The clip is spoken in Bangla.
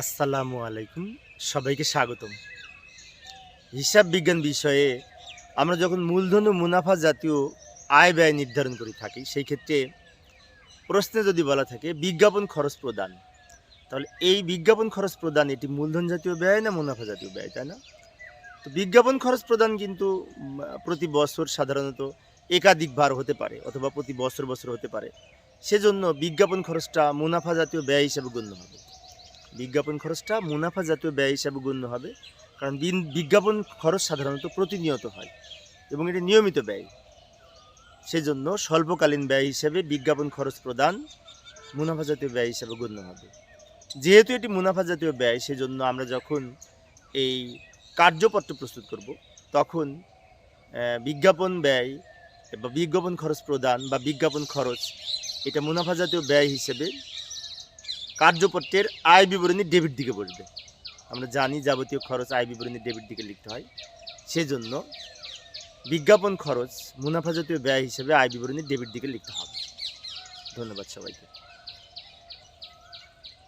আসসালামু আলাইকুম। সবাইকে স্বাগতম। হিসাব বিজ্ঞান বিষয়ে আমরা যখন মূলধন ও মুনাফা জাতীয় আয় ব্যয় নির্ধারণ করে থাকি, সেই ক্ষেত্রে প্রশ্নে যদি বলা থাকে, বিজ্ঞাপন খরচ প্রদান। তাহলে এই বিজ্ঞাপন খরচ প্রদান এটি মূলধন জাতীয় ব্যয় না মুনাফা জাতীয় ব্যয়, তাই না? তো বিজ্ঞাপন খরচ প্রদান কিন্তু প্রতি বছর সাধারণত একাধিকবার হতে পারে, অথবা প্রতি বছর বছর হতে পারে। সেজন্য বিজ্ঞাপন খরচটা মুনাফা জাতীয় ব্যয় হিসেবে গণ্য হবে। বিজ্ঞাপন খরচটা মুনাফা জাতীয় ব্যয় হিসাবে গণ্য হবে। কারণ বিন- বিজ্ঞাপন খরচ সাধারণত প্রতিনিয়ত হয় এবং এটি নিয়মিত ব্যয়। সেজন্য স্বল্পকালীন ব্যয় হিসেবে বিজ্ঞাপন খরচ প্রদান মুনাফা জাতীয় ব্যয় হিসেবে গণ্য হবে। যেহেতু এটি মুনাফা জাতীয় ব্যয়, সেজন্য আমরা যখন এই কার্যপত্র প্রস্তুত করব, তখন বিজ্ঞাপন ব্যয় বা বিজ্ঞাপন খরচ প্রদান বা বিজ্ঞাপন খরচ এটা মুনাফা জাতীয় ব্যয় হিসেবে কার্যপত্রের আয় বিবরণী ডেবিট দিকে বসবে। আমরা জানি যাবতীয় খরচ আয় বিবরণী ডেবিট দিকে লিখতে হয়। সেজন্য বিজ্ঞাপন খরচ, মুনাফা জাতীয় ব্যয় হিসেবে আয় বিবরণী ডেবিট দিকে লিখতে হবে। ধন্যবাদ সবাইকে।